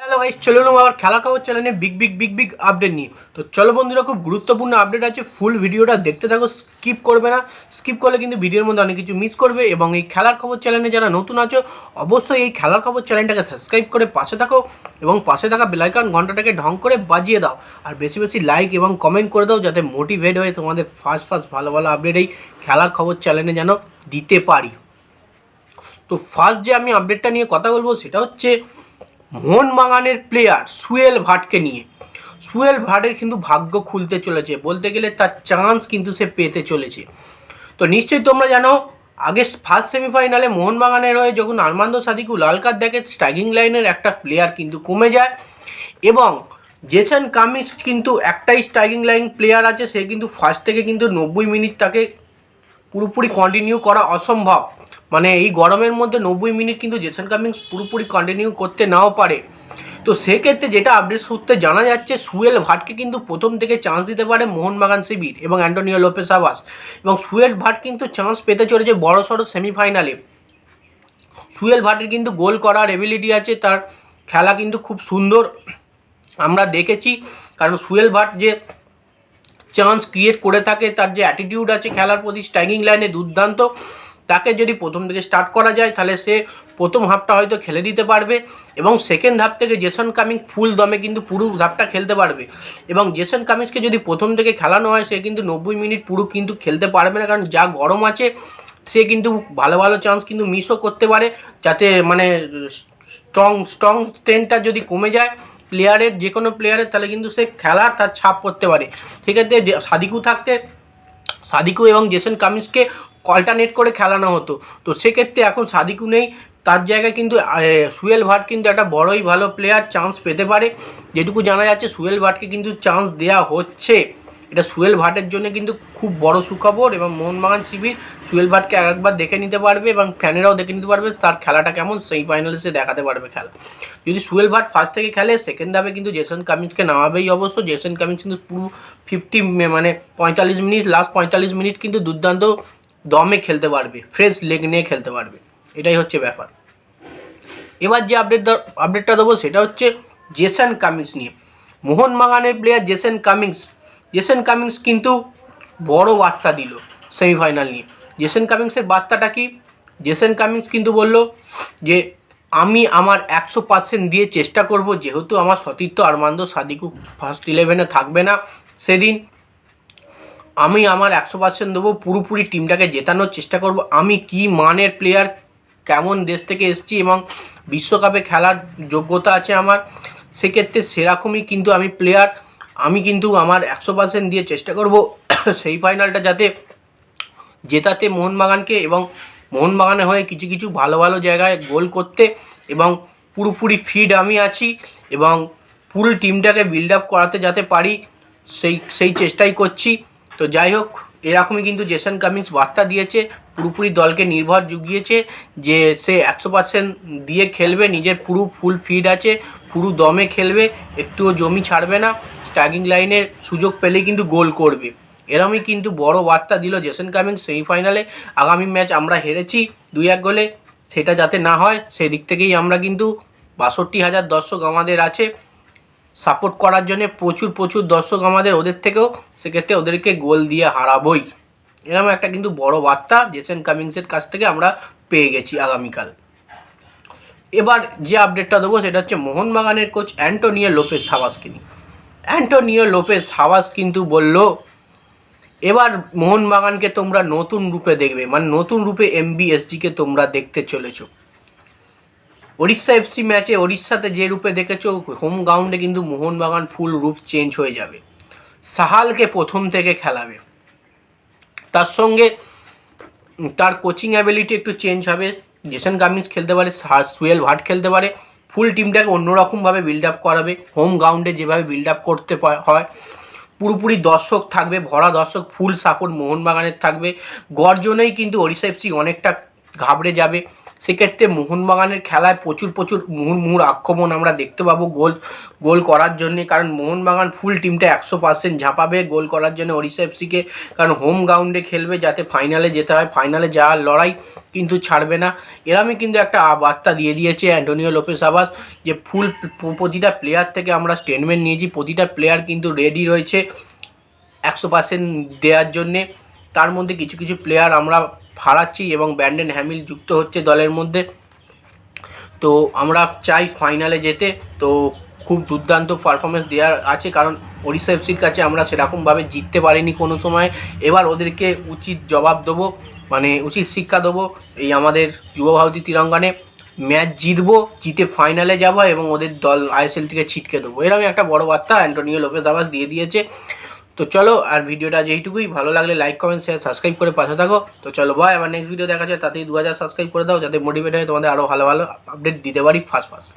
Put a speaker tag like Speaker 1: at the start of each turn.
Speaker 1: Hello guys চলে এলাম আবার খেলা খবর চ্যানেলে big big big big update নিয়ে। তো চলো বন্ধুরা, খুব গুরুত্বপূর্ণ আপডেট আছে ফুল ভিডিওটা দেখতে থাকো স্কিপ করবে না। স্কিপ করলে কিন্তু ভিডিওর মধ্যে অনেক কিছু মিস করবে এবং এই খেলার খবর চ্যানেলে যারা নতুন আছো, অবশ্যই এই খেলার খবর চ্যানেলটাকে সাবস্ক্রাইব করে পাশে থাকো এবং পাশে থাকা বেলাইকান ঘন্টাটাকে ঢং করে বাজিয়ে দাও। আর বেশি বেশি লাইক এবং কমেন্ট করে দাও যাতে মোটিভেট হয়ে তোমাদের ফার্স্ট ফার্স্ট ভালো ভালো আপডেট এই খেলার খবর চ্যানেলে যেন দিতে পারি। তো ফার্স্ট যে আমি আপডেটটা নিয়ে কথা বলব, সেটা হচ্ছে মোহনবাগানের প্লেয়ার সুয়েল ভাটকে নিয়ে। সুয়েল ভাটের কিন্তু ভাগ্য খুলতে চলেছে। বলতে গেলে তার চান্স কিন্তু সে পেতে চলেছে। তো নিশ্চয়ই তোমরা জানো, আগে ফার্স্ট সেমিফাইনালে মোহনবাগানের হয়ে যখন আরমান্দ সাদিকু লাল কার্ড দেখে স্ট্রাইকিং লাইনের একটা প্লেয়ার কিন্তু কমে যায় এবং জেসন কামিন্স কিন্তু একটাই স্ট্রাইকিং লাইন প্লেয়ার আছে, সে কিন্তু ফার্স্ট থেকে কিন্তু নব্বই মিনিট তাকে পুরোপুরি কন্টিনিউ করা অসম্ভব। মানে এই গরমের মধ্যে নব্বই মিনিট কিন্তু জেসন কামিংস পুরোপুরি কন্টিনিউ করতে নাও পারে। তো সেক্ষেত্রে যেটা আপডেট সূত্রে জানা যাচ্ছে, সুয়েল ভাটকে কিন্তু প্রথম থেকে চান্স দিতে পারে মোহনবাগান শিবির এবং অ্যান্টোনিও লোপেস আবাস। এবং সুয়েল ভাট কিন্তু চান্স পেতে চলেছে বড় সড়ো সেমিফাইনালে সুয়েল ভাটের কিন্তু গোল করার এবিলিটি আছে, তার খেলা কিন্তু খুব সুন্দর। আমরা দেখেছি, কারণ সুয়েল ভাট যে চান্স ক্রিয়েট করে থাকে, তার যে অ্যাটিটিউড আছে খেলার প্রতি স্ট্রাইকিং লাইনে দুর্দান্ত, তাকে যদি প্রথম থেকে স্টার্ট করা যায়, তাহলে সে প্রথম হাফটা হয়তো খেলে দিতে পারবে এবং সেকেন্ড হাফ থেকে জেসন কামিং ফুল দমে কিন্তু পুরো হাফটা খেলতে পারবে। এবং জেসন কামিংসকে যদি প্রথম থেকে খেলানো হয়, সে কিন্তু নব্বই মিনিট পুরো কিন্তু খেলতে পারবে না, কারণ যা গরম আছে, সে কিন্তু ভালো ভালো চান্স কিন্তু মিসও করতে পারে, যাতে মানে স্ট্রং স্ট্রং স্ট্রেনটা যদি কমে যায়। প্লেয়ারের যে কোনো প্লেয়ারের তাহলে কিন্তু সে খেলার তার ছাপ করতে পারে। সেক্ষেত্রে যে সাদিকু থাকতে, সাদিকু এবং জেসন কামিন্সকে অল্টারনেট করে খেলানো হতো। তো সেক্ষেত্রে এখন সাদিকু নেই। তার জায়গায় কিন্তু সুয়েল ভাট কিন্তু একটা বড়ই ভালো প্লেয়ার চান্স পেতে পারে। যেটুকু জানা যাচ্ছে, সুয়েল ভাটকে কিন্তু চান্স দেওয়া হচ্ছে। এটা সুয়েল ভাটের জন্য কিন্তু খুব বড় সুখবর এবং মোহনবাগান শিবির সুয়েল ভাটকে একবার দেখে নিতে পারবে এবং ফ্যানেরাও দেখে নিতে পারবে তার খেলাটা কেমন সেই ফাইনালে সে দেখাতে পারবে খেলা। যদি সুয়েল ভাট ফার্স্ট থেকে খেলে সেকেন্ড হাফে কিন্তু জেসন কামিন্সকে নামাবেই অবশ্য। জেসন কামিন্স কিন্তু পুরো ফিফটি মানে পঁয়তাল্লিশ মিনিট লাস্ট পঁয়তাল্লিশ মিনিট কিন্তু দুর্দান্ত দমে খেলতে পারবে ফ্রেশ লেগ নিয়ে খেলতে পারবে। এটাই হচ্ছে ব্যাপার। এবার যে আপডেট আপডেটটা দেবো, সেটা হচ্ছে জেসন কামিংস নিয়ে। মোহনবাগানের player Jason Cummings Jason Cummings কিন্তু বড় বার্তা দিল সেমিফাইনাল নিয়ে। জেসন কামিংসের বার্তাটা কি? জেসন কামিংস কিন্তু বলল যে, আমি আমার একশো পার্সেন্ট দিয়ে চেষ্টা করব, যেহেতু আমার সতীর্থ আরমান্দ সাদিকু ফার্স্ট ইলেভেনে থাকবে না সেদিন। আমি আমার একশো পার্সেন্ট দেবো, পুরোপুরি টিমটাকে জেতানোর চেষ্টা করব। আমি কি মানের প্লেয়ার কেমন দেশ থেকে এসেছি এবং বিশ্বকাপে খেলার যোগ্যতা আছে আমার? সেক্ষেত্রে সেরকমই কিন্তু আমি প্লেয়ার আমি কিন্তু আমার একশো পার্সেন্ট দিয়ে চেষ্টা করব সেই ফাইনালটা যাতে জেতাতে মোহনবাগানকে এবং মোহনবাগানে হয়ে কিছু কিছু ভালো ভালো জায়গায় গোল করতে এবং পুরোপুরি ফিড আমি আছি এবং পুরো টিমটাকে বিল্ড আপ করাতে যাতে পারি, সেই সেই চেষ্টাই করছি। তো যাই হোক এরকমই কিন্তু জেসন কামিংস বার্তা দিয়েছে, পুরোপুরি দলকে নির্ভর জুগিয়েছে, যে সে একশো পার্সেন্ট দিয়ে খেলবে, নিজের পুরো ফুল ফিড আছে, পুরো দমে খেলবে, একটুও জমি ছাড়বে না স্ট্যাগিং লাইনে সুযোগ পেলে কিন্তু গোল করবে। এরমই কিন্তু বড় বার্তা দিল জেসন কামিংস সেমিফাইনালে আগামী ম্যাচ আমরা হেরেছি, দুই এক গোলে, সেটা যাতে না হয় সেই দিক থেকেই আমরা কিন্তু বাষট্টি হাজার দর্শক আমাদের আছে সাপোর্ট করার জন্য প্রচুর প্রচুর দর্শক আমাদের ওদের থেকেও, সেক্ষেত্রে ওদেরকে গোল দিয়ে হারাবই। এরকম একটা কিন্তু বড় বার্তা জেসেন কামিংসের কাছ থেকে আমরা পেয়ে গেছি আগামীকাল। এবার যে আপডেটটা দেবো সেটা হচ্ছে মোহনবাগানের কোচ অ্যান্টোনিও লোপেস হাওয়াসকে নিয়ে। অ্যান্টোনিও লোপেস হাওয়াস কিন্তু বলল, এবার মোহনবাগানকে তোমরা নতুন রূপে দেখবে মানে নতুন রূপে এমবিএসজিকে তোমরা দেখতে চলেছো। উড়িষ্যা এফসি ম্যাচে উড়িষ্যাতে যে রূপে দেখেছ হোম গ্রাউন্ডে কিন্তু মোহনবাগান ফুল রূপ চেঞ্জ হয়ে যাবে। সাহালকে প্রথম থেকে খেলাবে। তার সঙ্গে তার কোচিং অ্যাবিলিটি একটু চেঞ্জ হবে। জেসন কামিন্স খেলতে পারে সুয়েল ভাট খেলতে পারে। ফুল টিমটাকে অন্যরকমভাবে বিল্ড আপ করাবে। হোম গ্রাউন্ডে যেভাবে বিল্ড আপ করতে হয়, পুরোপুরি দর্শক থাকবে, ভরা দর্শক ফুল সাপোর্ট মোহনবাগানের থাকবে। গর্জনেই কিন্তু ওড়িশা এফসি অনেকটা ঘাবড়ে যাবে। সেক্ষেত্রে মোহনবাগানের খেলায় প্রচুর প্রচুর মুহুর্মুহুর আক্রমণ আমরা দেখতে পাবো গোল গোল করার জন্য। কারণ মোহনবাগান ফুল টিমটা একশো পার্সেন্ট ঝাঁপাবে গোল করার জন্য ওড়িশা এফসিকে কারণ হোম গ্রাউন্ডে খেলবে যাতে ফাইনালে যেতে হয়। ফাইনালে যাওয়ার লড়াই কিন্তু ছাড়বে না। এরমই কিন্তু একটা বার্তা দিয়ে দিয়েছে অ্যান্টোনিও লোপেস আবাস যে ফুল প্রতিটা প্লেয়ার থেকে আমরা স্টেটমেন্ট নিয়েছি। প্রতিটা প্লেয়ার কিন্তু রেডি রয়েছে একশো পার্সেন্ট দেওয়ার জন্যে। তার মধ্যে কিছু কিছু প্লেয়ার আমরা হারাচ্ছি এবং ব্যান্ডেন হ্যামিল যুক্ত হচ্ছে দলের মধ্যে। তো আমরা চাই ফাইনালে যেতে। তো খুব দুর্দান্ত পারফরমেন্স দেওয়ার আছে, কারণ ওড়িশা এফসির কাছে আমরা সেরকমভাবে জিততে পারিনি কোনো সময়। এবার ওদেরকে উচিত জবাব দেবো মানে উচিত শিক্ষা দেবো এই আমাদের যুব ভারতী তিরঙ্গানে। ম্যাচ জিতবো, জিতে ফাইনালে যাব এবং ওদের দল আইএসএল থেকে ছিটকে দেবো। এরকম একটা বড় বার্তা অ্যান্টোনিও লোপেজ আবাস দিয়ে দিয়েছে। তো চলো, আর ভিডিওটা যেইটুকুই, ভালো লাগলে লাইক কমেন্ট শেয়ার সাবস্ক্রাইব করে পাশে থাকো। তো চলো ভাই আবার নেক্সট ভিডিও দেখা যায় তাতেই দু হাজার সাবস্ক্রাইব করে দাও, যাতে মোটিভেট হয় তোমাদের আরও ভালো ভালো আপডেট দিতে পারি ফার্স্ট ফার্স্ট